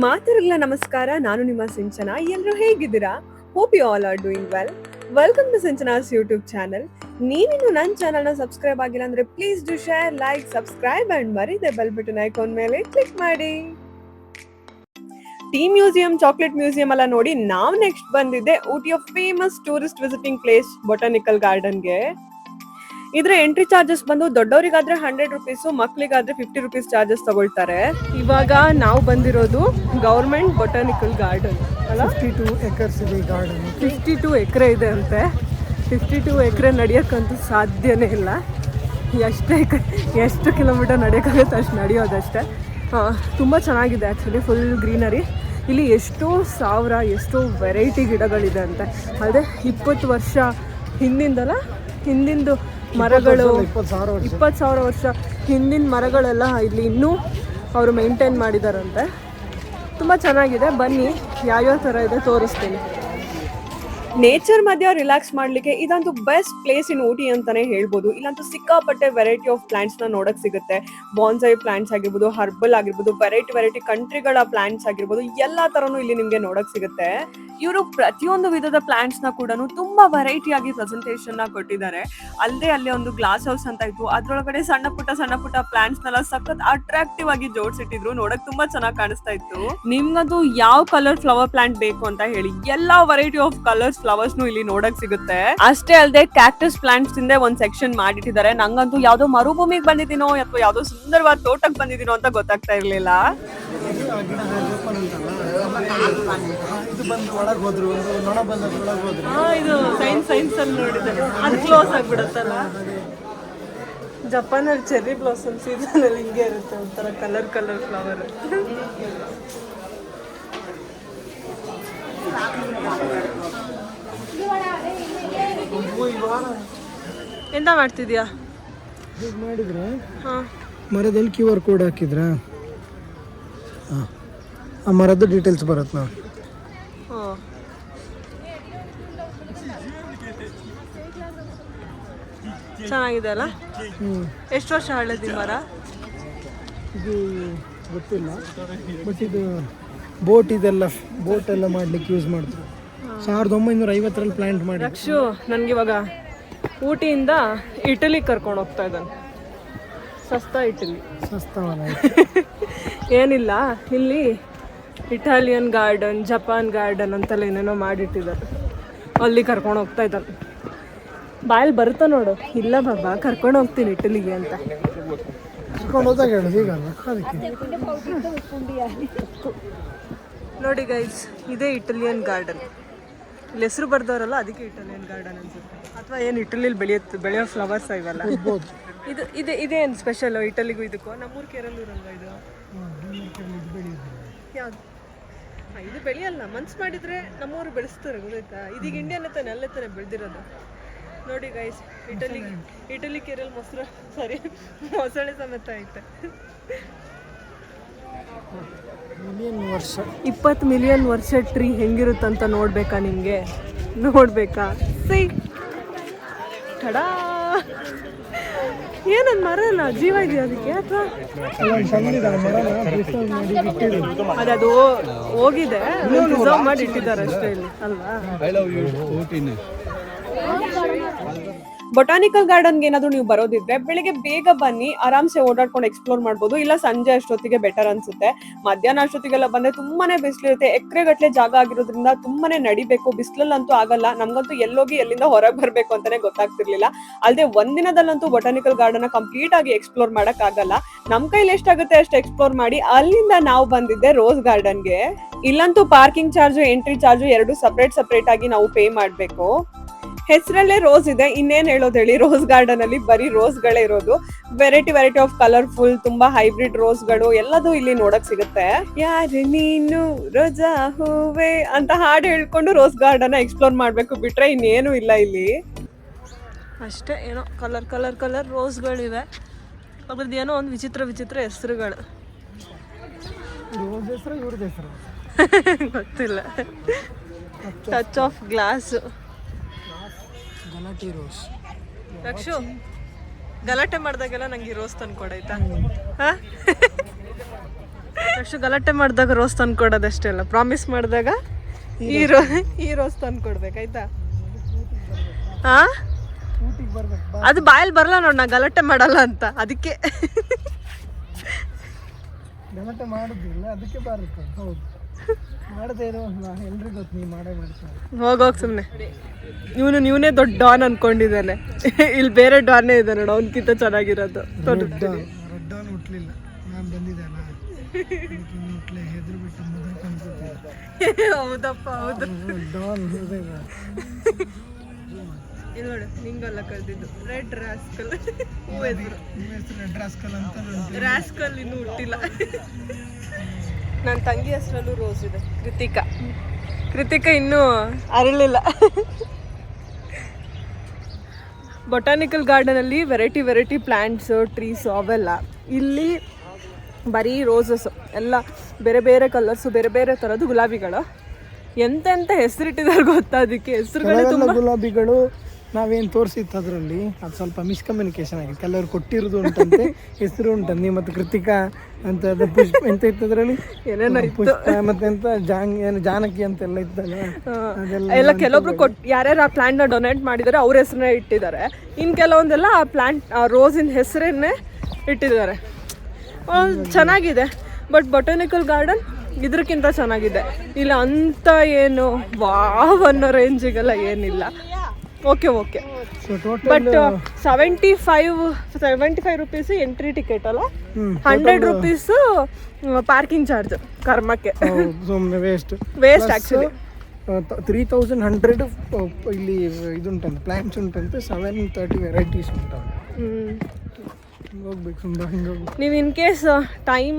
ಮಾತರಿಲ್ಲ, ನಮಸ್ಕಾರ. ನಾನು ನಿಮ್ಮ ಸಿಂಚನಾ. ಎಲ್ಲರೂ ಹೇಗಿದ್ದೀರಾ? Hope you all are doing well welcome to Sinchana's YouTube channel ನೀವಿನ್ನು ನನ್ನ ಚಾನಲ್ನ ಸಬ್ಸ್ಕ್ರೈಬ್ ಆಗಿಲ್ಲ ಅಂದ್ರೆ please do share like subscribe and ಮರಿದೆ bell button icon ಮೇಲೆ ಕ್ಲಿಕ್ ಮಾಡಿ. ಟೀ ಮ್ಯೂಸಿಯಂ ಚಾಕ್ಲೇಟ್ ಮ್ಯೂಸಿಯಂ ಎಲ್ಲ ನೋಡಿ ನಾವು ನೆಕ್ಸ್ಟ್ ಬಂದಿದ್ದೆ. ಊಟಿಯ famous tourist visiting place botanical ಗಾರ್ಡನ್ಗೆ ಇದ್ರ ಎಂಟ್ರಿ ಚಾರ್ಜಸ್ ಬಂದು ದೊಡ್ಡವರಿಗಾದ್ರೆ ಹಂಡ್ರೆಡ್ ರುಪೀಸ್ ಮಕ್ಳಿಗಾದ್ರೆ ಫಿಫ್ಟಿ ರುಪೀಸ್ ಚಾರ್ಜಸ್ ತಗೊಳ್ತಾರೆ. ಇವಾಗ ನಾವು ಬಂದಿರೋದು ಗೌರ್ಮೆಂಟ್ ಬೊಟಾನಿಕಲ್ ಗಾರ್ಡನ್ ಅಲ್ಲ? ಫಿಫ್ಟಿ ಟು ಎಕರ್ಸ್ ಇದೆ ಗಾರ್ಡನ್ ಫಿಫ್ಟಿ ಟು ಎಕರೆ ಇದೆ ಅಂತೆ. ಫಿಫ್ಟಿ ಟು ಎಕರೆ ನಡೆಯೋಕ್ಕಂತೂ ಸಾಧ್ಯನೇ ಇಲ್ಲ. ಎಷ್ಟೇ ಎಷ್ಟು ಕಿಲೋಮೀಟರ್ ನಡೆಯೋಕ್ಕಾಗುತ್ತೆ ಅಷ್ಟು ನಡೆಯೋದಷ್ಟೇ. ತುಂಬ ಚೆನ್ನಾಗಿದೆ ಆ್ಯಕ್ಚುಲಿ ಫುಲ್ ಗ್ರೀನರಿ ಇಲ್ಲಿ ಎಷ್ಟೋ ಸಾವಿರ ಎಷ್ಟೋ ವೆರೈಟಿ ಗಿಡಗಳಿದೆ ಅಂತೆ. ಅದೇ ಇಪ್ಪತ್ತು ವರ್ಷ ಹಿಂದಿಂದಲ್ಲ ಹಿಂದಿಂದು ಮರಗಳು ಇಪ್ಪತ್ತು ಸಾವಿರ ವರ್ಷ. ಇಪ್ಪತ್ತು ಸಾವಿರ ವರ್ಷ ಹಿಂದಿನ ಮರಗಳೆಲ್ಲ ಇಲ್ಲಿ ಇನ್ನೂ ಅವರು ಮೇಂಟೈನ್ ಮಾಡಿದಾರಂತೆ. ತುಂಬ ಚೆನ್ನಾಗಿದೆ. ಬನ್ನಿ ಯಾವ್ಯಾವ ಥರ ಇದೆ ತೋರಿಸ್ತೀನಿ. ನೇಚರ್ ಮಧ್ಯ ರಿಲ್ಯಾಕ್ಸ್ ಮಾಡ್ಲಿಕ್ಕೆ ಇದಂತೂ ಬೆಸ್ಟ್ ಪ್ಲೇಸ್ ಇನ್ ಊಟಿ ಅಂತಾನೆ ಹೇಳ್ಬೋದು. ಇಲ್ಲಂತೂ ಸಿಕ್ಕಾಪಟ್ಟೆ ವೆರೈಟಿ ಆಫ್ ಪ್ಲಾಂಟ್ಸ್ನ ನೋಡಕ್ ಸಿಗುತ್ತೆ. ಬಾನ್ಸೈ ಪ್ಲಾಂಟ್ಸ್ ಆಗಿರ್ಬೋದು ಹರ್ಬಲ್ ಆಗಿರ್ಬೋದು ವೆರೈಟಿ ವೆರೈಟಿ ಕಂಟ್ರಿಗಳ ಪ್ಲಾಂಟ್ಸ್ ಆಗಿರ್ಬೋದು, ಎಲ್ಲಾ ತರನು ಇಲ್ಲಿ ನಿಮ್ಗೆ ನೋಡಕ್ ಸಿಗುತ್ತೆ. ಇವರು ಪ್ರತಿಯೊಂದು ವಿಧದ ಪ್ಲಾಂಟ್ಸ್ನ ಕೂಡ ತುಂಬಾ ವೆರೈಟಿ ಆಗಿ ಪ್ರೆಸೆಂಟೇಷನ್ನ ಕೊಟ್ಟಿದ್ದಾರೆ. ಅಲ್ಲದೆ ಅಲ್ಲಿ ಒಂದು ಗ್ಲಾಸ್ ಹೌಸ್ ಅಂತ ಇತ್ತು. ಅದ್ರೊಳಗಡೆ ಸಣ್ಣ ಪುಟ್ಟ ಸಣ್ಣ ಪುಟ್ಟ ಪ್ಲಾಂಟ್ಸ್ ನೆಲ್ಲ ಸಖತ್ ಅಟ್ರಾಕ್ಟಿವ್ ಆಗಿ ಜೋಡಿಸಿಟ್ಟಿದ್ರು. ನೋಡಕ್ ತುಂಬಾ ಚೆನ್ನಾಗಿ ಕಾಣಿಸ್ತಾ ಇತ್ತು. ನಿಮ್ಗದು ಯಾವ ಕಲರ್ ಫ್ಲವರ್ ಪ್ಲಾಂಟ್ ಬೇಕು ಅಂತ ಹೇಳಿ, ಎಲ್ಲಾ ವೆರೈಟಿ ಆಫ್ ಕಲರ್ಸ್ ಫ್ಲವರ್ಸ್ ಇಲ್ಲಿ ನೋಡಕ್ ಸಿಗುತ್ತೆ. ಅಷ್ಟೇ ಅಲ್ಲದೆ ಕ್ಯಾಕ್ಟಸ್ ಪ್ಲಾಂಟ್ಸ್ ಇಂದ ಒಂದ್ ಸೆಕ್ಷನ್ ಮಾಡಿಟ್ಟಿದ್ದಾರೆ. ನಂಗಂತೂ ಯಾವ್ದೋ ಮರುಭೂಮಿಗೆ ಬಂದಿದ್ದೀನೋ ಅಥವಾ ಯಾವ್ದೋ ಸುಂದರವಾದ ತೋಟಕ್ಕೆ ಬಂದಿದ್ದೀನೋ ಅಂತ ಗೊತ್ತಾಗ್ತಾ ಇರ್ಲಿಲ್ಲ. ಇದು ಸೈನ್ಸ್ ಸೈನ್ಸ್ ಅಲ್ಲಿ ನೋಡಿದೆ ಅದು ಕ್ಲೋಸ್ ಆಗ್ಬಿಡುತ್ತಲ್ಲ? ಜಪಾನಲ್ಲಿ ಚೆರ್ರಿ ಬ್ಲಾಸಮ್ ಸೀಸನ್ ಅಲ್ಲಿ ಹಿಂಗೆ ಇರುತ್ತೆ ಒಂಥರ ಕಲರ್ ಕಲರ್ ಫ್ಲವರ್ ಎಂತ ಮಾಡ್ತಿದ್ಯಾ? ಮಾಡಿದ್ರೆ? ಹಾ. ಮರದಲ್ಲಿ ಕ್ಯೂ ಆರ್ ಕೋಡ್ ಹಾಕಿದ್ರಾ? ಹಾಂ. ಆ ಮರದ್ದು ಡೀಟೇಲ್ಸ್ ಬರುತ್ತೆ ನಾವು ಚೆನ್ನಾಗಿದೆ ಅಲ್ಲ? ಎಷ್ಟು ವರ್ಷ ಹಳದಿ ಮರ? ಇದು ಗೊತ್ತಿಲ್ಲ. ಬಟ್ ಇದು ಬೋಟ್ ಇದೆಲ್ಲ ಬೋಟ್ ಎಲ್ಲ ಮಾಡ್ಲಿಕ್ಕೆ ಯೂಸ್ ಮಾಡ್ತಾರೆ. ಸಾವಿರದ ಒಂಬೈನೂರ ಐವತ್ತರಲ್ಲಿ ಪ್ಲಾಂಟ್ ಮಾಡಿ. ರಕ್ಷು ನನಗೆ ಇವಾಗ ಊಟಿಯಿಂದ ಇಟಲಿ ಕರ್ಕೊಂಡು ಹೋಗ್ತಾ ಇದ್ದಾನೆ. ಸಸ್ತಾ ಇಟಲಿ. ಸಸ್ತವಲ್ಲ ಏನಿಲ್ಲ ಇಲ್ಲಿ ಇಟಾಲಿಯನ್ ಗಾರ್ಡನ್ ಜಪಾನ್ ಗಾರ್ಡನ್ ಅಂತೆಲ್ಲ ಏನೇನೋ ಮಾಡಿಟ್ಟಿದ್ದಾರೆ. ಅಲ್ಲಿ ಕರ್ಕೊಂಡು ಹೋಗ್ತಾ ಇದ್ದಾನೆ. ಬಾಯಲ್ಲಿ ಬರುತ್ತಾ ನೋಡು. ಇಲ್ಲ ಬಾಬಾ ಕರ್ಕೊಂಡು ಹೋಗ್ತೀನಿ ಇಟಲಿಗೆ ಅಂತ. ಕರ್ಕೊಂಡು ಹೋದಾಗ ಹೇಳೋದು ಈಗ ಅಲ್ಲ ಅದಕ್ಕೆ. ನೋಡಿ ಗೈಸ್ ಇದೇ ಇಟಾಲಿಯನ್ ಗಾರ್ಡನ್. ಇಲ್ಲಿ ಹೆಸರು ಬರ್ದವ್ರಲ್ಲ ಅದಕ್ಕೆ ಇಟಾಲಿಯನ್ ಗಾರ್ಡನ್ ಅನ್ಸುತ್ತೆ. ಅಥವಾ ಏನು ಇಟಲಿಲಿ ಬೆಳೆಯುತ್ತೆ ಬೆಳೆಯೋ ಫ್ಲವರ್ಸ್ ಇವೆಲ್ಲ? ಇದು ಇದು ಇದೇನು ಸ್ಪೆಷಲ್ ಇಟಲಿಗೂ ಇದಕ್ಕೂ? ನಮ್ಮೂರು ಕೇರಳೂರಲ್ವ ಇದು? ಯಾವ್ದು? ಇದು ಬೆಳೆಯಲ್ಲ. ಮನ್ಸು ಮಾಡಿದ್ರೆ ನಮ್ಮೂರು ಬೆಳೆಸ್ತಾರೆ ಗೊತ್ತಾಯ್ತಾ? ಇದೀಗ ಇಂಡಿಯನ್ ತಾನೆ ಅಲ್ಲೇ ತಾನೆ ಬೆಳೆದಿರೋದು. ನೋಡಿ ಗೈಸ್ ಇಟಲಿ ಇಟಲಿ ಕೇರಳ ಮೊಸರು ಸಾರಿ ಮೊಸಳೆ ಸಮೇತ ಐತೆ. ಇಪ್ಪತ್ತು ಮಿಲಿಯನ್ ವರ್ಷ ಟ್ರೀ ಹೆಂಗಿರುತ್ತಂತ ನೋಡ್ಬೇಕಾ ನಿಮಗೆ? ನೋಡ್ಬೇಕಾ? ಸಿ ಟಡಾ ಏನನ್ ಮರನ? ಜೀವ ಇದೆಯಾ ಅದಕ್ಕೆ ಅಥವಾ? ಅದದು ಹೋಗಿದೆ. ಮಾಡಿ ಇಟ್ಟಿದ್ದಾರೆ ಅಷ್ಟೇ ಇಲ್ಲಿ ಅಲ್ವಾ? ಬೊಟಾನಿಕಲ್ ಗಾರ್ಡನ್ಗೆ ಏನಾದ್ರು ನೀವು ಬರೋದಿದ್ರೆ ಬೆಳಿಗ್ಗೆ ಬೇಗ ಬನ್ನಿ, ಆರಾಮ್ಸೆ ಓಡಾಡ್ಕೊಂಡು ಎಕ್ಸ್ಪ್ಲೋರ್ ಮಾಡ್ಬೋದು. ಇಲ್ಲ ಸಂಜೆ ಅಷ್ಟೊತ್ತಿಗೆ ಬೆಟರ್ ಅನ್ಸುತ್ತೆ. ಮಧ್ಯಾಹ್ನ ಅಷ್ಟೊತ್ತಿಗೆಲ್ಲ ಬಂದ್ರೆ ತುಂಬಾನೇ ಬಿಸಿಲಿರುತ್ತೆ. ಎಕರೆ ಗಟ್ಟಲೆ ಜಾಗ ಆಗಿರೋದ್ರಿಂದ ತುಂಬಾನೇ ನಡಿಬೇಕು. ಬಿಸಿಲಲ್ಲಂತೂ ಆಗಲ್ಲ. ನಮ್ಗಂತೂ ಎಲ್ಲೋಗಿ ಎಲ್ಲಿಂದ ಹೊರಗೆ ಬರಬೇಕು ಅಂತಾನೆ ಗೊತ್ತಾಗ್ತಿರ್ಲಿಲ್ಲ. ಅಲ್ಲದೆ ಒಂದಿನದಲ್ಲಂತೂ ಬೊಟಾನಿಕಲ್ ಗಾರ್ಡನ್ ಕಂಪ್ಲೀಟ್ ಆಗಿ ಎಕ್ಸ್ಪ್ಲೋರ್ ಮಾಡಕ್ ಆಗಲ್ಲ. ನಮ್ ಕೈಲಿ ಎಷ್ಟಾಗುತ್ತೆ ಅಷ್ಟು ಎಕ್ಸ್ಪ್ಲೋರ್ ಮಾಡಿ ಅಲ್ಲಿಂದ ನಾವು ಬಂದಿದ್ದೆ ರೋಸ್ ಗಾರ್ಡನ್ಗೆ ಇಲ್ಲಂತೂ ಪಾರ್ಕಿಂಗ್ ಚಾರ್ಜ್ ಎಂಟ್ರಿ ಚಾರ್ಜ್ ಎರಡು ಸಪರೇಟ್ ಸಪರೇಟ್ ಆಗಿ ನಾವು ಪೇ ಮಾಡ್ಬೇಕು. ಹೆಸರಲ್ಲೇ ರೋಸ್ ಇದೆ. ಇನ್ನೇನ್ ಹೇಳೋದು ಹೇಳಿ? ರೋಸ್ ಗಾರ್ಡನ್ ಅಲ್ಲಿ ಬರೀ ರೋಸ್ ಗಳೇ ಇರೋದು. ವೆರೈಟಿ ವೆರೈಟಿ ಆಫ್ ಕಲರ್ಫುಲ್ ತುಂಬಾ ಹೈಬ್ರಿಡ್ ರೋಸ್ಗಳು ಎಲ್ಲದೂ ಇಲ್ಲಿ ನೋಡಕ್ ಸಿಗುತ್ತೆ. ಯಾರು ನೀನು? ರೋಜಾ ಹೂವೆ ಅಂತ ಹಾಡು ಹೇಳ್ಕೊಂಡು ರೋಸ್ ಗಾರ್ಡನ್ ಎಕ್ಸ್ಪ್ಲೋರ್ ಮಾಡ್ಬೇಕು ಬಿಟ್ರೆ ಇನ್ನೇನು ಇಲ್ಲ ಇಲ್ಲಿ. ಅಷ್ಟೇ ಏನೋ ಕಲರ್ ಕಲರ್ ಕಲರ್ ರೋಸ್ಗಳಿವೆ ಅದ್ರದ್ದು ಏನೋ ಒಂದು ವಿಚಿತ್ರ ವಿಚಿತ್ರ ಹೆಸರುಗಳು. ಗೊತ್ತಿಲ್ಲ. ಟಚ್ ಆಫ್ ಗ್ಲಾಸ್ ಗಲಾಟೆ ರೋಸ್ ರಕ್ಷು ಗಲಾಟೆ ಮಾಡಿದಾಗೆಲ್ಲ ನಂಗೆ ಈ ರೋಸ್ ತಂದು ಕೊಡಾಯ್ತಾ ರಕ್ಷು ಗಲಾಟೆ ಮಾಡಿದಾಗ ರೋಸ್ ತಂದು ಕೊಡೋದಷ್ಟೇ ಅಲ್ಲ. ಪ್ರಾಮಿಸ್ ಮಾಡಿದಾಗ ಈ ರೋ ಈ ರೋಸ್ ತಂದು ಕೊಡ್ಬೇಕಾಯ್ತಾ ಹಾ? ಅದು ಬಾಯಲ್ಲಿ ಬರಲ್ಲ ನೋಡಿ ನಾ ಗಲಾಟೆ ಮಾಡಲ್ಲ ಅಂತ. ಅದಕ್ಕೆ. ಗಲಾಟೆ ಮಾಡೋದಿಲ್ಲ ಅದಕ್ಕೆ ಬರುತ್ತೆ. ಹೌದು. ಹೋಗೋಗ್ ಸುಮ್ಮನೆ ಇವನು ನೀವನೇ ದೊಡ್ಡ ಡಾನ್ ಅನ್ಕೊಂಡಿದ್ದಾನೆ ಇಲ್ಲಿ ಬೇರೆ ಡಾನೇ ಇದೆ ನೋಡು ಅವನ್ಕಿಂತ ಚೆನ್ನಾಗಿರೋದು ಹೌದಪ್ಪ ಹೌದು ನೋಡು ನಿಂಗಲ್ಲ ಕಲ್ತಿದ್ದು ರೆಡ್ ರಾಸ್ಕಲ್ ಹೂ ಹೆಸರು ನಿಮ್ಮ ಹೆಸರು ಡ್ರಾಸ್ಕಲ್ ಅಂತ ರಾಸ್ಕಲ್ ಇನ್ನೂ ಹುಟ್ಟಿಲ್ಲ ನನ್ನ ತಂಗಿ ಹೆಸರಲ್ಲೂ ರೋಸ್ ಇದೆ ಕೃತಿಕಾ. ಕೃತಿಕ ಇನ್ನೂ ಅರಳಿಲ್ಲ. ಬೊಟಾನಿಕಲ್ ಗಾರ್ಡನಲ್ಲಿ ವೆರೈಟಿ ವೆರೈಟಿ ಪ್ಲ್ಯಾಂಟ್ಸು ಟ್ರೀಸು ಅವೆಲ್ಲ. ಇಲ್ಲಿ ಬರೀ ರೋಸಸ್ಸು ಎಲ್ಲ ಬೇರೆ ಬೇರೆ ಕಲರ್ಸು ಬೇರೆ ಬೇರೆ ಥರದ್ದು ಗುಲಾಬಿಗಳು. ಎಂತೆಂಥ ಹೆಸರಿಟ್ಟಿದ್ದಾರೆ ಗೊತ್ತಾ ಅದಕ್ಕೆ? ಹೆಸರುಗಳೇ ತುಂಬ ಗುಲಾಬಿಗಳು ನಾವೇನು ತೋರಿಸಿತ್ತು ಅದರಲ್ಲಿ? ಅದು ಸ್ವಲ್ಪ ಮಿಸ್ಕಮ್ಯುನಿಕೇಶನ್ ಆಗಿದೆ. ಕೆಲವರು ಕೊಟ್ಟಿರೋದು ಉಂಟಂತೆ ಹೆಸರು ಉಂಟಂತೆ. ಮತ್ತು ಕೃತಿಕಾ ಅಂತ ಅದು ಪುಷ್ಪ ಎಂತ ಇತ್ತು ಅದರಲ್ಲಿ? ಏನೇನೋ ಪುಷ್ಪ ಮತ್ತೆ ಎಂತ? ಜಾಂಗ್ ಏನು ಜಾನಕಿ ಅಂತೆಲ್ಲ ಇತ್ತಲ್ಲ? ಅದೆಲ್ಲ ಎಲ್ಲ ಕೆಲವೊಬ್ರು ಕೊಟ್ಟು ಯಾರ್ಯಾರು ಆ ಪ್ಲಾಂಟ್ನ ಡೊನೇಟ್ ಮಾಡಿದ್ದಾರೆ ಅವ್ರ ಹೆಸರನ್ನೇ ಇಟ್ಟಿದ್ದಾರೆ. ಇನ್ನು ಕೆಲವೊಂದೆಲ್ಲ ಆ ಪ್ಲಾಂಟ್ ಆ ರೋಸಿನ ಹೆಸರನ್ನೇ ಇಟ್ಟಿದ್ದಾರೆ. ಚೆನ್ನಾಗಿದೆ. ಬಟ್ ಬೊಟಾನಿಕಲ್ ಗಾರ್ಡನ್ ಇದಕ್ಕಿಂತ ಚೆನ್ನಾಗಿದೆ. ಇಲ್ಲ ಅಂತ ಏನು ವಾವ್ ಅನ್ನೋ ರೇಂಜಿಗೆಲ್ಲ ಏನಿಲ್ಲ. Okay okay but seventy five seventy five rupees entry ticket ಅಲ್ಲ? ಹಂಡ್ರೆಡ್ ರುಪೀಸು ಪಾರ್ಕಿಂಗ್ ಚಾರ್ಜ್ ಕರ್ಮಕ್ಕೆ. ಸುಮ್ಮನೆ waste waste actually three thousand hundred ಇಲ್ಲಿ ಇದುಂಟಂತೆ ಪ್ಲಾಂಟ್ಸ್ ಉಂಟಂತೆ ಸೆವೆನ್ ತರ್ಟಿ ವೆರೈಟೀಸ್ ಉಂಟು ಹೋಗ್ಬೇಕು ತುಂಬ ನೀವು ಇನ್ ಕೇಸ್ ಟೈಮ್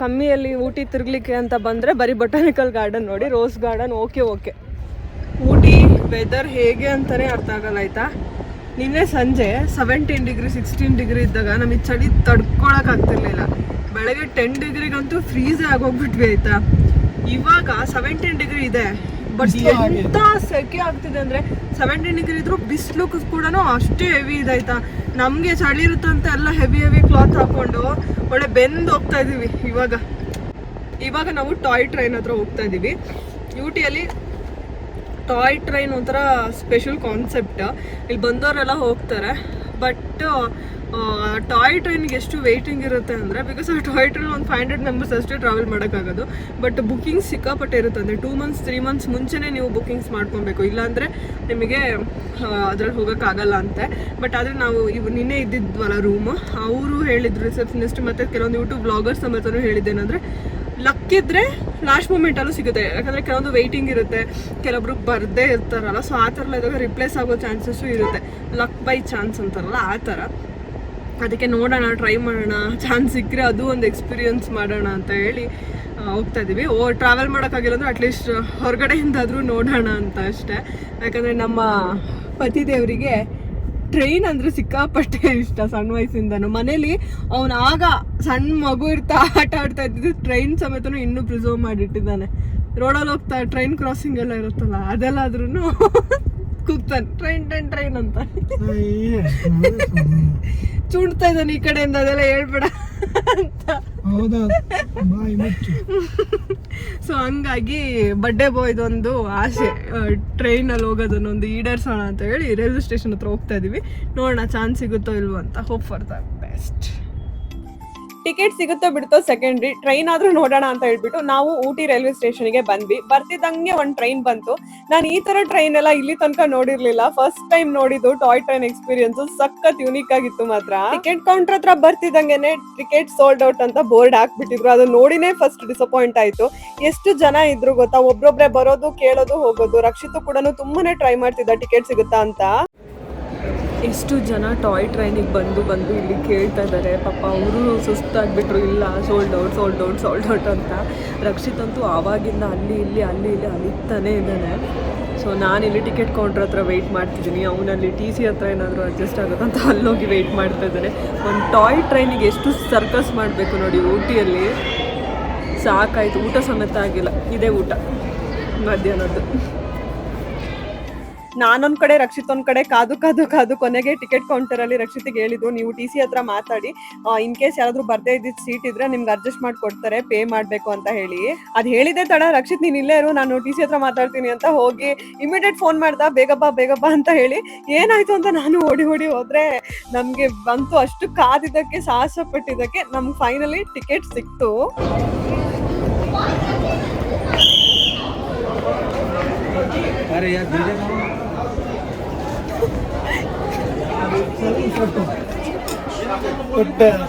ಕಮ್ಮಿಯಲ್ಲಿ ಊಟಿ ತಿರುಗ್ಲಿಕ್ಕೆ ಅಂತ ಬಂದರೆ ಬರೀ ಬೊಟಾನಿಕಲ್ ಗಾರ್ಡನ್ ನೋಡಿ rose garden okay okay Ooty weather ಹೇಗೆ ಅಂತಲೇ ಅರ್ಥ ಆಗಲ್ಲ ಆಯ್ತಾ? ನಿನ್ನೆ ಸಂಜೆ ಸೆವೆಂಟೀನ್ ಡಿಗ್ರಿ ಸಿಕ್ಸ್ಟೀನ್ ಡಿಗ್ರಿ ಇದ್ದಾಗ ನಮಗೆ ಚಳಿ ತಡ್ಕೊಳಕ್ ಆಗ್ತಿರ್ಲಿಲ್ಲ. ಬೆಳಗ್ಗೆ ಟೆನ್ ಡಿಗ್ರಿಗಂತೂ ಫ್ರೀಸೇ ಆಗೋಗ್ಬಿಟ್ವಿ ಆಯ್ತಾ? ಇವಾಗ ಸೆವೆಂಟೀನ್ ಡಿಗ್ರಿ ಇದೆ. ಬಟ್ ಎಂತ ಸೆಕೆ ಆಗ್ತಿದೆ ಅಂದ್ರೆ ಸೆವೆಂಟೀನ್ ಡಿಗ್ರಿ ಇದ್ರು ಬಿಸಿಲು ಕೂಡ ಅಷ್ಟೇ ಹೆವಿ ಇದೆ ಆಯ್ತಾ? ನಮಗೆ ಚಳಿ ಇರುತ್ತಂತ ಎಲ್ಲ ಹೆವಿ ಹೆವಿ ಕ್ಲಾತ್ ಹಾಕೊಂಡು ಒಳ್ಳೆ ಬೆಂದು ಹೋಗ್ತಾ ಇದೀವಿ ಇವಾಗ. ಇವಾಗ ನಾವು ಟಾಯ್ ಟ್ರೈನ್ ಹತ್ರ ಹೋಗ್ತಾ ಇದೀವಿ. ಯೂಟಿಯಲ್ಲಿ ಟಾಯ್ ಟ್ರೈನ್ ಒಂಥರ ಸ್ಪೆಷಲ್ ಕಾನ್ಸೆಪ್ಟ್ ಇಲ್ಲಿ ಬಂದವರೆಲ್ಲ ಹೋಗ್ತಾರೆ. ಬಟ್ ಟಾಯ್ ಟ್ರೈನ್ಗೆ ಎಷ್ಟು ವೆಯ್ಟಿಂಗ್ ಇರುತ್ತೆ ಅಂದರೆ ಬಿಕಾಸ್ ಆ ಟಾಯ್ ಟ್ರೈನ್ ಒಂದು ಫೈವ್ ಹಂಡ್ರೆಡ್ ಮೆಂಬರ್ಸ್ ಅಷ್ಟೇ ಟ್ರಾವೆಲ್ ಮಾಡೋಕ್ಕಾಗೋದು. ಬಟ್ ಬುಕಿಂಗ್ ಸಿಕ್ಕಾಪಟ್ಟೆ ಇರುತ್ತೆ ಅಂದರೆ ಟೂ ಮಂತ್ಸ್ ತ್ರೀ ಮಂತ್ಸ್ ಮುಂಚೆನೇ ನೀವು ಬುಕಿಂಗ್ಸ್ ಮಾಡ್ಕೊಬೇಕು. ಇಲ್ಲಾಂದರೆ ನಿಮಗೆ ಅದ್ರಲ್ಲಿ ಹೋಗೋಕ್ಕಾಗಲ್ಲ ಅಂತೆ. ಬಟ್ ಆದರೆ ನಾವು ಇವು ನಿನ್ನೆ ಇದ್ದಿದ್ವಲ್ಲ ರೂಮು ಅವರು ಹೇಳಿದ್ರು ರಿಸೆಪ್ಷನಿಸ್ಟ್ ಮತ್ತು ಕೆಲವೊಂದು ಯೂಟ್ಯೂಬ್ ಬ್ಲಾಗರ್ಸ್ ಸಮೇತನೂ ಹೇಳಿದ್ದೇನೆಂದರೆ ಲಕ್ ಇದ್ರೆ ಲಾಸ್ಟ್ ಮೂಮೆಂಟಲ್ಲೂ ಸಿಗುತ್ತೆ. ಯಾಕಂದರೆ ಕೆಲವೊಂದು ವೆಯ್ಟಿಂಗ್ ಇರುತ್ತೆ, ಕೆಲವೊಬ್ರು ಬರದೇ ಇರ್ತಾರಲ್ಲ ಸೊ ಆ ಥರ ಇದ್ದಾಗ ರಿಪ್ಲೇಸ್ ಆಗೋ ಚಾನ್ಸಸ್ಸು ಇರುತ್ತೆ. ಲಕ್ ಬೈ ಚಾನ್ಸ್ ಅಂತಾರಲ್ಲ, ಆ ಥರ ಅದಕ್ಕೆ ನೋಡೋಣ ಟ್ರೈ ಮಾಡೋಣ ಚಾನ್ಸ್ ಸಿಕ್ಕರೆ ಅದು ಒಂದು ಎಕ್ಸ್ಪೀರಿಯನ್ಸ್ ಮಾಡೋಣ ಅಂತ ಹೇಳಿ ಹೋಗ್ತಾ ಇದ್ದೀವಿ ಓ ಟ್ರಾವೆಲ್ ಮಾಡೋಕ್ಕಾಗಿಲ್ಲ ಅಂದ್ರೆ ಅಟ್ಲೀಸ್ಟ್ ಹೊರಗಡೆಯಿಂದಾದರೂ ನೋಡೋಣ ಅಂತ ಅಷ್ಟೇ. ಯಾಕಂದರೆ ನಮ್ಮ ಪತಿದೇವರಿಗೆ ಟ್ರೈನ್ ಅಂದರೆ ಸಿಕ್ಕಾಪಟ್ಟೆ ಇಷ್ಟ ಸಣ್ಣ ವಯಸ್ಸಿಂದನು. ಮನೇಲಿ ಅವನು ಆಗ ಸಣ್ಣ ಮಗು ಇರ್ತಾ ಆಟ ಆಡ್ತಾ ಇದ್ದಿದ್ದು ಟ್ರೈನ್ ಸಮೇತನು ಇನ್ನೂ ಪ್ರಿಸರ್ವ್ ಮಾಡಿಟ್ಟಿದ್ದಾನೆ. ರೋಡಲ್ಲಿ ಹೋಗ್ತಾ ಟ್ರೈನ್ ಕ್ರಾಸಿಂಗ್ ಎಲ್ಲ ಇರುತ್ತಲ್ಲ ಅದೆಲ್ಲಾದ್ರೂ ಕೂಗ್ತಾನೆ. ಟ್ರೈನ್ ಟ್ರೈನ್ ಟ್ರೈನ್ ಅಂತ. ಚುಣ್ತಾ ಇದ್ದಾನೆ ಈ ಕಡೆಯಿಂದ ಅದೆಲ್ಲ ಹೇಳ್ಬೇಡ ಅಂತ. ಹೌದಾ? ಬಾಯ್ ಮುಚ್ಚು. ಸೊ ಹಂಗಾಗಿ ಬಡ್ಡೆ ಬಾಯ್ದೊಂದು ಆಸೆ. ಟ್ರೈನಲ್ಲಿ ಹೋಗೋದನ್ನೊಂದು ಈಡೇರ್ಸೋಣ ಅಂತ ಹೇಳಿ ರೈಲ್ವೆ ಸ್ಟೇಷನ್ ಹತ್ರ ಹೋಗ್ತಾ ಇದೀವಿ. ನೋಡೋಣ ಚಾನ್ಸ್ ಸಿಗುತ್ತೋ ಇಲ್ವೋ ಅಂತ. Hope for the best ticket ಸಿಗುತ್ತೋ ಬಿಡುತ್ತೋ ಸೆಕೆಂಡ್ರಿ ಟ್ರೈನ್ ಆದ್ರೂ ನೋಡೋಣ ಅಂತ ಹೇಳ್ಬಿಟ್ಟು ನಾವು ಊಟಿ ರೈಲ್ವೆ ಸ್ಟೇಷನ್ಗೆ ಬಂದ್ವಿ. ಬರ್ತಿದ್ದಂಗೆ ಒಂದ್ ಟ್ರೈನ್ ಬಂತು. ನಾನು ಈ ತರ ಟ್ರೈನ್ ಎಲ್ಲ ಇಲ್ಲಿ ತನಕ ನೋಡಿರ್ಲಿಲ್ಲ. ಫಸ್ಟ್ ಟೈಮ್ ನೋಡಿದ್ದು ಟಾಯ್ ಟ್ರೈನ್ ಎಕ್ಸ್ಪೀರಿಯನ್ಸ್ ಸಖತ್ ಯೂನಿಕ್ ಆಗಿತ್ತು ಮಾತ್ರ. ಟಿಕೆಟ್ ಕೌಂಟರ್ ಹತ್ರ ಬರ್ತಿದ್ದಂಗೆನೆ ಟಿಕೆಟ್ ಸೋಲ್ಡ್ ಔಟ್ ಅಂತ ಬೋರ್ಡ್ ಹಾಕ್ಬಿಟ್ಟಿದ್ರು. ಅದು ನೋಡಿನೇ ಫಸ್ಟ್ ಡಿಸಪಾಯಿಂಟ್ ಆಯ್ತು. ಎಷ್ಟು ಜನ ಇದ್ರು ಗೊತ್ತಾ? ಒಬ್ರೊಬ್ರೆ ಬರೋದು, ಕೇಳೋದು, ಹೋಗೋದು. ರಕ್ಷಿತು ಕೂಡ ತುಂಬಾನೇ ಟ್ರೈ ಮಾಡ್ತಿದ್ದ ಟಿಕೆಟ್ ಸಿಗುತ್ತಾ ಅಂತ. ಎಷ್ಟು ಜನ ಟಾಯ್ ಟ್ರೈನಿಗೆ ಬಂದು ಬಂದು ಇಲ್ಲಿ ಕೇಳ್ತಾ ಇದ್ದಾರೆ ಪಾಪ ಅವರು ಸುಸ್ತಾಗ್ಬಿಟ್ರು. ಇಲ್ಲ sold out sold out sold out ಅಂತ. ರಕ್ಷಿತ್ ಅಂತೂ ಆವಾಗಿಂದ ಅಲ್ಲಿ, ಇಲ್ಲಿ ಅಲ್ಲಿ, ಇಲ್ಲಿ ಅಲಿತಾನೇ ಇದ್ದಾನೆ. ಸೊ ನಾನು ಇಲ್ಲಿ ಟಿಕೆಟ್ ಕೌಂಟ್ರ್ ಹತ್ರ ವೆಯ್ಟ್ ಮಾಡ್ತಿದ್ದೀನಿ. ಅವನಲ್ಲಿ ಟಿ ಸಿ ಹತ್ರ ಏನಾದರೂ ಅಡ್ಜಸ್ಟ್ ಆಗುತ್ತಂತ ಅಂತ ಅಲ್ಲೋಗಿ ವೆಯ್ಟ್ ಮಾಡ್ತಾ ಇದ್ದಾನೆ. ಒಂದು ಟಾಯ್ ಟ್ರೈನಿಗೆ ಎಷ್ಟು ಸರ್ಕಸ್ ಮಾಡಬೇಕು ನೋಡಿ ಊಟಿಯಲ್ಲಿ. ಸಾಕಾಯಿತು. ಊಟ ಸಮೇತ ಆಗಿಲ್ಲ. ಇದೇ ಊಟ. ಮಧ್ಯಾಹ್ನದ್ದು. ನಾನೊಂದ್ ಕಡೆ ರಕ್ಷಿತ್ ಒಂದ್ ಕಡೆ ಕಾದು ಕಾದು ಕಾದು ಕೊನೆಗೆ ಟಿಕೆಟ್ ಕೌಂಟರ್ ಅಲ್ಲಿ ರಕ್ಷಿತ್ಗೆ ಹೇಳಿದ್ರು ನೀವು ಟಿ ಸಿ ಹತ್ರ ಮಾತಾಡಿ ಇನ್ ಕೇಸ್ ಯಾರಾದ್ರೂ ಬರ್ದೇ ಇದ್ದಿದ್ ಸೀಟ್ ಇದ್ರೆ ನಿಮ್ಗೆ ಅಡ್ಜಸ್ಟ್ ಮಾಡಿ ಕೊಡ್ತಾರೆ ಪೇ ಮಾಡ್ಬೇಕು ಅಂತ ಹೇಳಿ ಅದ್ ಹೇಳಿದೆ ತಡ ರಕ್ಷಿತ್ ನೀನ್ ಇಲ್ಲೇ ಇರು ನಾನು ಟಿ ಸಿ ಹತ್ರ ಮಾತಾಡ್ತೀನಿ ಅಂತ ಹೋಗಿ ಇಮಿಡಿಯೇಟ್ ಫೋನ್ ಮಾಡ್ದ ಬೇಗ ಬಾ ಬೇಗ ಬಾ ಅಂತ ಹೇಳಿ ಏನಾಯ್ತು ಅಂತ ನಾನು ಓಡಿ ಓಡಿ ಹೋದ್ರೆ ನಮ್ಗೆ ಬಂತು ಅಷ್ಟು ಕಾದಿದ್ದಕ್ಕೆ ಸಾಹಸ ಪಟ್ಟಿದ್ದಕ್ಕೆ ನಮ್ಗೆ ಫೈನಲಿ ಟಿಕೆಟ್ ಸಿಕ್ತು अरे यार But uh,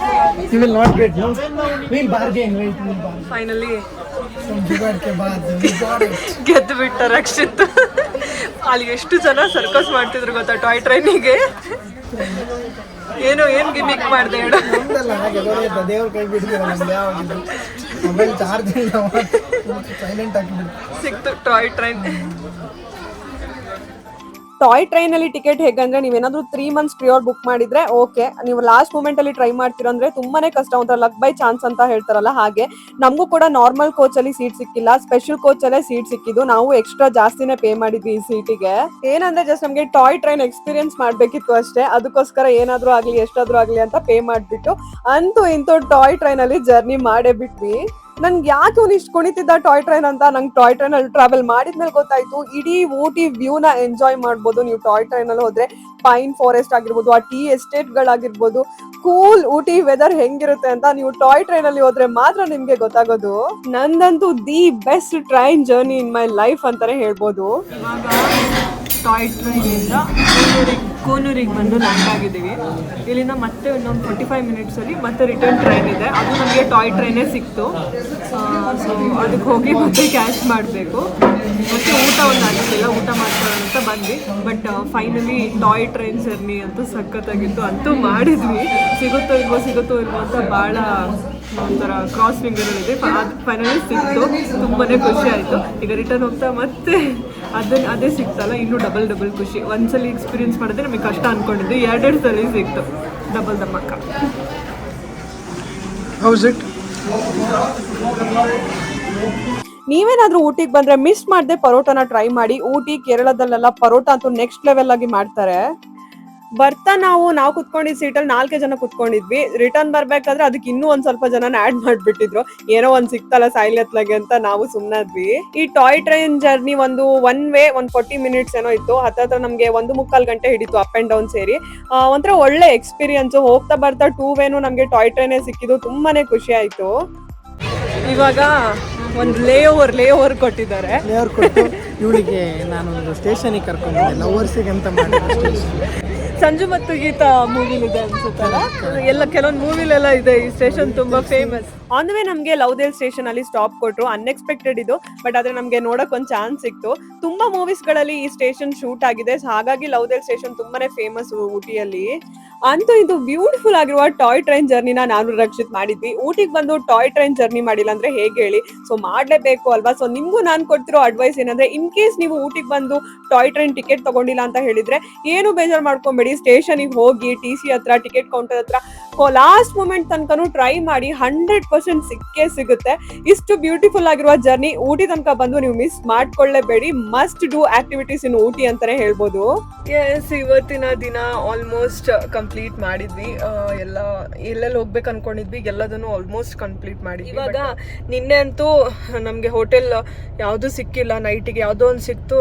you will not get no. We'll bargain. Wait, we'll bargain. Finally Some jugaad ke baad we got it. ಗೆದ್ದು ಬಿಟ್ಟ ರಕ್ಷಿತ್ ಅಲ್ಲಿ ಎಷ್ಟು ಜನ ಸರ್ಕಸ್ ಮಾಡ್ತಿದ್ರು ಗೊತ್ತಾ ಟಾಯ್ ಟ್ರೈನಿಗೆ ಏನು ಏನ್ ಗಿಮಿಕ್ ಮಾಡ್ದೆ ಹೇಳು ನಮ್ದಲ್ಲ ಹಾಗೆ ದೇವ್ರ ಕೈ ಬಿಡ್ತೀರ ನಮ್ದು ಮೊಬೈಲ್ ಚಾರ್ಜ್ ಇಲ್ಲ ಸೈಲೆಂಟ್ ಸಿಕ್ತು ಟಾಯ್ ಟ್ರೈನ್ ಟಾಯ್ ಟ್ರೈನ್ ಅಲ್ಲಿ ಟಿಕೆಟ್ ಹೇಗಂದ್ರೆ ನೀವೇನಾದ್ರೂ ತ್ರೀ ಮಂತ್ಸ್ ಪ್ರಿಯೋರ್ ಬುಕ್ ಮಾಡಿದ್ರೆ ಓಕೆ ನೀವು ಲಾಸ್ಟ್ ಮೂಮೆಂಟ್ ಅಲ್ಲಿ ಟ್ರೈ ಮಾಡ್ತೀರಾ ಅಂದ್ರೆ ತುಂಬಾನೇ ಕಷ್ಟ. ಒಂಥರ ಲಕ್ ಬೈ ಚಾನ್ಸ್ ಅಂತ ಹೇಳ್ತಾರಲ್ಲ ಹಾಗೆ. ನಮಗೂ ಕೂಡ ನಾರ್ಮಲ್ ಕೋಚ್ ಅಲ್ಲಿ ಸೀಟ್ ಸಿಕ್ಕಿಲ್ಲ. ಸ್ಪೆಷಲ್ ಕೋಚ್ ಅಲ್ಲೇ ಸೀಟ್ ಸಿಕ್ಕಿದ್ದು. ನಾವು ಎಕ್ಸ್ಟ್ರಾ ಜಾಸ್ತಿನೇ ಪೇ ಮಾಡಿದ್ವಿ ಈ ಸೀಟಿಗೆ ಏನಂದ್ರೆ ಜಸ್ಟ್ ನಮಗೆ ಟಾಯ್ ಟ್ರೈನ್ ಎಕ್ಸ್ಪೀರಿಯನ್ಸ್ ಮಾಡ್ಬೇಕಿತ್ತು ಅಷ್ಟೇ. ಅದಕ್ಕೋಸ್ಕರ ಏನಾದ್ರೂ ಆಗ್ಲಿ, ಎಷ್ಟಾದ್ರೂ ಆಗ್ಲಿ ಅಂತ ಪೇ ಮಾಡಿಬಿಟ್ಟು ಅಂತೂ ಇಂತೂ ಟಾಯ್ ಟ್ರೈನ್ ಅಲ್ಲಿ ಜರ್ನಿ ಮಾಡೇ ಬಿಟ್ವಿ. ನನ್ಗೆ ಯಾಕೆ ಅವ್ನು ಇಷ್ಟು ಕುಣಿತಿದ್ದ ಟಾಯ್ ಟ್ರೈನ್ ಅಂತ? ನಂಗೆ ಟಾಯ್ ಟ್ರೈನ್ ಅಲ್ಲಿ ಟ್ರಾವೆಲ್ ಮಾಡಿದ್ಮೇಲೆ ಗೊತ್ತಾಯ್ತು. ಇಡೀ ಊಟಿ ವ್ಯೂನ ಎಂಜಾಯ್ ಮಾಡ್ಬೋದು. ನೀವು ಟಾಯ್ ಟ್ರೈನ್ ಅಲ್ಲಿ ಹೋದ್ರೆ ಪೈನ್ ಫಾರೆಸ್ಟ್ ಆಗಿರ್ಬೋದು, ಆ ಟೀ ಎಸ್ಟೇಟ್ ಗಳಾಗಿರ್ಬೋದು ಕೂಲ್ ಊಟಿ ವೆದರ್ ಹೆಂಗಿರುತ್ತೆ ಅಂತ ನೀವು ಟಾಯ್ ಟ್ರೈನ್ ಅಲ್ಲಿ ಹೋದ್ರೆ ಮಾತ್ರ ನಿಮ್ಗೆ ಗೊತ್ತಾಗೋದು. ನಂದಂತೂ the best train journey in my life ಅಂತಾನೆ ಹೇಳ್ಬೋದು. ಟಾಯ್ ಟ್ರೈನ್ ಇಂದ ಕೋನೂರಿಗೆ ಬಂದು ಆಗಿದ್ದೀವಿ. ಇಲ್ಲಿಂದ ಮತ್ತೆ ಇನ್ನೊಂದು ಟ್ವೆಂಟಿ ಫೈವ್ ಮಿನಿಟ್ಸಲ್ಲಿ ಮತ್ತೆ ರಿಟರ್ನ್ ಟ್ರೈನ್ ಇದೆ. ಅದು ನಮಗೆ ಟಾಯ್ ಟ್ರೈನೇ ಸಿಕ್ತು. ಸೊ ಅದಕ್ಕೆ ಹೋಗಿ ಮತ್ತೆ ಕ್ಯಾಶ್ ಮಾಡಬೇಕು. ಮತ್ತೆ ಊಟ ಒಂದು ಆಗಿರಲಿಲ್ಲ ಊಟ ಮಾಡ್ಕೊಳ್ಳೋಣ ಅಂತ ಬಂದ್ವಿ. But finally toy train journey ಅಂತೂ ಸಖತ್ತಾಗಿತ್ತು. ಅಂತೂ ಮಾಡಿದ್ವಿ. ಸಿಗುತ್ತೋ ಇಲ್ವೋ ಸಿಗುತ್ತೋ ಇಲ್ವೋ ಅಂತ ಭಾಳ ಒಂಥರ ಕ್ರಾಸ್ ಇದೆ. ಅದು ಫೈನಲಿ ಸಿಕ್ತು. ತುಂಬಾ ಖುಷಿ ಆಯಿತು. ಈಗ ರಿಟರ್ನ್ ಹೋಗ್ತಾ ಮತ್ತೆ ಅದನ್ನ ಅದೇ ಸಿಕ್ತಲ್ಲ ಇನ್ನೂ ಡಬಲ್ ಡಬಲ್ ಖುಷಿ. ಒಂದ್ಸಲಿ ಎಕ್ಸ್ಪೀರಿಯನ್ಸ್ ಮಾಡಿದ್ರೆ ನಮಗೆ ಕಷ್ಟ ಅನ್ಕೊಂಡಿದ್ದು. ಎರಡೆರಡು ಸಲ ಸಿಕ್ತು. ಡಬಲ್ ದಮ್ಮಕ್ಕ. ಹೌಸ್ ಇಟ್ ನೀವೇನಾದ್ರೂ ಊಟಿಗೆ ಬಂದ್ರೆ ಮಿಸ್ ಮಾಡದೆ ಪರೋಟಾನ ಟ್ರೈ ಮಾಡಿ. ಊಟಿ ಕೇರಳದಲ್ಲೆಲ್ಲ ಪರೋಟ ಅಂತೂ ನೆಕ್ಸ್ಟ್ ಲೆವೆಲ್ ಆಗಿ ಮಾಡ್ತಾರೆ. ಬರ್ತಾ ನಾವು ನಾವು ಕುತ್ಕೊಂಡಿದ್ದ ಸೀಟಲ್ಲಿ ನಾಲ್ಕೇ ಜನ ಕುತ್ಕೊಂಡಿದ್ವಿ. ರಿಟರ್ನ್ ಬರ್ಬೇಕಾದ್ರೆ ಅದಕ್ಕೆ ಇನ್ನೂ ಒಂದ್ ಸ್ವಲ್ಪ ಜನನ ಆಡ್ ಮಾಡ್ಬಿಟ್ಟಿದ್ರು. ಏನೋ ಒಂದ್ ಸಿಕ್ತಲ್ಲ ಸಾಯಿಲೆತ್ಲಾಗೆ ಅಂತ ನಾವು ಸುಮ್ನಾದ್ವಿ. ಈ ಟಾಯ್ ಟ್ರೈನ್ ಜರ್ನಿ ಒಂದು ಒನ್ ವೇ ಒಂದ್ ಫೋರ್ಟಿ ಮಿನಿಟ್ಸ್ ಏನೋ ಇತ್ತು. ಹತ್ರ ನಮ್ಗೆ ಒಂದು ಮುಕ್ಕಾಲ್ ಗಂಟೆ ಹಿಡಿತು ಅಪ್ ಅಂಡ್ ಡೌನ್ ಸೇರಿ. ಒಂಥರ ಒಳ್ಳೆ ಎಕ್ಸ್ಪೀರಿಯನ್ಸ್ ಹೋಗ್ತಾ ಬರ್ತಾ ಟೂ ವೇನು ನಮ್ಗೆ ಟಾಯ್ ಟ್ರೈನೇ ಸಿಕ್ಕಿದ್ದು. ತುಂಬಾನೇ ಖುಷಿ ಆಯ್ತು. ಇವಾಗ ಒಂದು ಲೇ ಓವರ್ ಲೇ ಓವರ್ ಕೊಟ್ಟಿದ್ದಾರೆ ಇವಳಿಗೆ ನಾನು ಒಂದು ಸ್ಟೇಷನಿಗೆ ಲವರ್ಸ್ ಅಂತ ಮಾಡಿದ ಸ್ಟೇಷನ್ ಸಂಜು ಮತ್ತು ಗೀತಾ ಮೂವಿಲಿದೆ ಅನ್ಸುತ್ತಲ್ಲ? ಎಲ್ಲ ಕೆಲವೊಂದು ಮೂವಿಲೆಲ್ಲ ಇದೆ, ಈ ಸ್ಟೇಷನ್ ತುಂಬಾ ಫೇಮಸ್ ಆನ್ ದ ವೇ ನಮಗೆ ಲವ್ದೇಲ್ ಸ್ಟೇಷನ್ ಅಲ್ಲಿ ಸ್ಟಾಪ್ ಕೊಟ್ಟರು ಅನ್ಎಕ್ಸ್ಪೆಕ್ಟೆಡ್ ಇದು ಬಟ್ ಆದ್ರೆ ನಮಗೆ ನೋಡಕ್ ಒಂದು ಚಾನ್ಸ್ ಸಿಕ್ತು. ತುಂಬಾ ಮೂವೀಸ್ಗಳಲ್ಲಿ ಈ ಸ್ಟೇಷನ್ ಶೂಟ್ ಆಗಿದೆ, ಹಾಗಾಗಿ ಲವ್ದೇಲ್ ಸ್ಟೇಷನ್ ತುಂಬಾನೇ ಫೇಮಸ್ ಊಟಿಯಲ್ಲಿ. ಅಂತೂ ಇದು ಬ್ಯೂಟಿಫುಲ್ ಆಗಿರುವ ಟಾಯ್ ಟ್ರೈನ್ ಜರ್ನಿನ ನಾನು ರಕ್ಷಿತ್ ಮಾಡಿದ್ವಿ. ಊಟಿಗೆ ಬಂದು ಟಾಯ್ ಟ್ರೈನ್ ಜರ್ನಿ ಮಾಡಿಲ್ಲ ಅಂದ್ರೆ ಹೇಗೆ ಹೇಳಿ? ಸೊ ಮಾಡಲೇಬೇಕು ಅಲ್ವಾ? ಸೊ ನಿಮ್ಗೂ ನಾನು ಕೊಡ್ತಿರೋ ಅಡ್ವೈಸ್ ಏನಂದ್ರೆ ಇನ್ ಕೇಸ್ ನೀವು ಊಟಿಗೆ ಬಂದು ಟಾಯ್ ಟ್ರೈನ್ ಟಿಕೆಟ್ ತಗೊಂಡಿಲ್ಲ ಅಂತ ಹೇಳಿದ್ರೆ, ಏನು ಬೇಜಾರು ಮಾಡ್ಕೊಂಬೇಡಿ. ಸ್ಟೇಷನಿಗೆ ಹೋಗಿ ಟಿ ಸಿ ಹತ್ರ ಟಿಕೆಟ್ ಕೌಂಟರ್ ಹತ್ರ ಲಾಸ್ಟ್ ಮೂಮೆಂಟ್ ತನಕನೂ ಟ್ರೈ ಮಾಡಿ ಹಂಡ್ರೆಡ್ ಪರ್ಸೆಂಟ್ ಸಿಕ್ಕೇ ಸಿಗುತ್ತೆ. ಇಷ್ಟು ಬ್ಯೂಟಿಫುಲ್ ಆಗಿರುವ ಜರ್ನಿ ಊಟಿ ತನಕ ಬಂದು ನೀವು miss ಮಾಡ್ಕೊಳ್ಳೇಬೇಡಿ. Must do activities in Ooty ಅಂತಾನೆ ಹೇಳ್ಬೋದು. ಇವತ್ತಿನ ದಿನ ಆಲ್ಮೋಸ್ಟ್ ಮಾಡಿದ್ವಿ. ಎಲ್ಲ ಎಲ್ಲೆಲ್ಲಿ ಹೋಗ್ಬೇಕು ಅನ್ಕೊಂಡಿದ್ವಿ ಎಲ್ಲದನ್ನು ಆಲ್ಮೋಸ್ಟ್ ಕಂಪ್ಲೀಟ್ ಮಾಡಿದ್ವಿ. ಇವಾಗ ನಿನ್ನೆ ಅಂತೂ ನಮಗೆ ಹೋಟೆಲ್ ಯಾವುದು ಸಿಕ್ಕಿಲ್ಲ ನೈಟಿಗೆ ಯಾವುದೋ ಒಂದು ಸಿಕ್ತು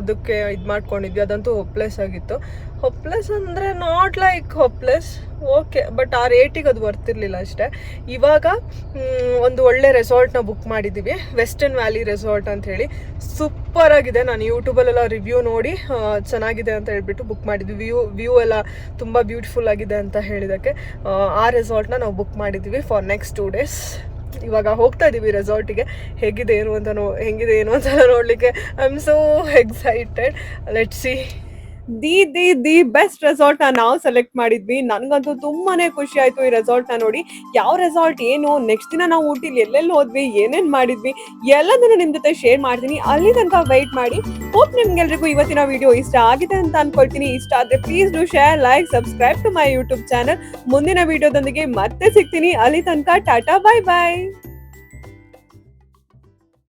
ಅದಕ್ಕೆ ಇದು ಮಾಡ್ಕೊಂಡಿದ್ವಿ. ಅದಂತೂ ಹೊಪ್ಲೆಸ್ ಆಗಿತ್ತು. ಹೊಪ್ಲೆಸ್ ಅಂದರೆ not like hopeless okay but ಆ ರೇಟಿಗೆ ಅದು ಬರ್ತಿರ್ಲಿಲ್ಲ ಅಷ್ಟೇ. ಇವಾಗ ಒಂದು ಒಳ್ಳೆ ರೆಸಾರ್ಟ್ನ ಬುಕ್ ಮಾಡಿದ್ದೀವಿ ವೆಸ್ಟರ್ನ್ ವ್ಯಾಲಿ ರೆಸಾರ್ಟ್ ಅಂತ ಹೇಳಿ. ಸೂಪರ್ ಆಗಿದೆ. ನಾನು ಯೂಟ್ಯೂಬಲ್ಲೆಲ್ಲ ರಿವ್ಯೂ ನೋಡಿ ಚೆನ್ನಾಗಿದೆ ಅಂತ ಹೇಳ್ಬಿಟ್ಟು ಬುಕ್ ಮಾಡಿದ್ವಿ. ವ್ಯೂ ವ್ಯೂ ಎಲ್ಲ ತುಂಬ ಬ್ಯೂಟಿಫುಲ್ ಆಗಿದೆ ಅಂತ ಹೇಳಿದಕ್ಕೆ ಆ, ರೆಸಾರ್ಟ್ನ ನಾವು ಬುಕ್ ಮಾಡಿದ್ವಿ ಫಾರ್ ನೆಕ್ಸ್ಟ್ ಟೂ ಡೇಸ್ ಇವಾಗ ಹೋಗ್ತಾ ಇದ್ದೀವಿ ರೆಸಾರ್ಟಿಗೆ ಹೇಗಿದೆ ಏನು ಅಂತ ನೋ ಹೆಂಗಿದೆ ಏನು ಅಂತ ನೋಡಲಿಕ್ಕೆ. I am so excited let see the the the best resort ನಾವು ಸೆಲೆಕ್ಟ್ ಮಾಡಿದ್ವಿ. ನನಗಂತೂ ತುಂಬಾನೇ ಖುಷಿ ಆಯ್ತು ಈ ರೆಸಾರ್ಟ್ ನೋಡಿ. ಯಾವ ರೆಸಾರ್ಟ್ ಏನು ನೆಕ್ಸ್ಟ್ ದಿನ ನಾವು ಊಟಿಲಿ ಎಲ್ಲೆಲ್ಲಿ ಹೋದ್ವಿ, ಏನೇನ್ ಮಾಡಿದ್ವಿ, ಎಲ್ಲದನ್ನು ನಿಮ್ ಜೊತೆ ಶೇರ್ ಮಾಡ್ತೀನಿ. ಅಲ್ಲಿ ತನಕ ವೈಟ್ ಮಾಡಿ. ಹೋಪ್ ನಿಮ್ಗೆಲ್ರಿಗೂ ಇವತ್ತಿನ ವಿಡಿಯೋ ಇಷ್ಟ ಆಗಿದೆ ಅಂತ ಅನ್ಕೊಳ್ತೀನಿ. ಇಷ್ಟ ಆದ್ರೆ please do share like subscribe to my YouTube channel ಮುಂದಿನ ವಿಡಿಯೋದೊಂದಿಗೆ ಮತ್ತೆ ಸಿಗ್ತೀನಿ. ಅಲ್ಲಿ ತನಕ ಟಾಟಾ ಬಾಯ್ ಬಾಯ್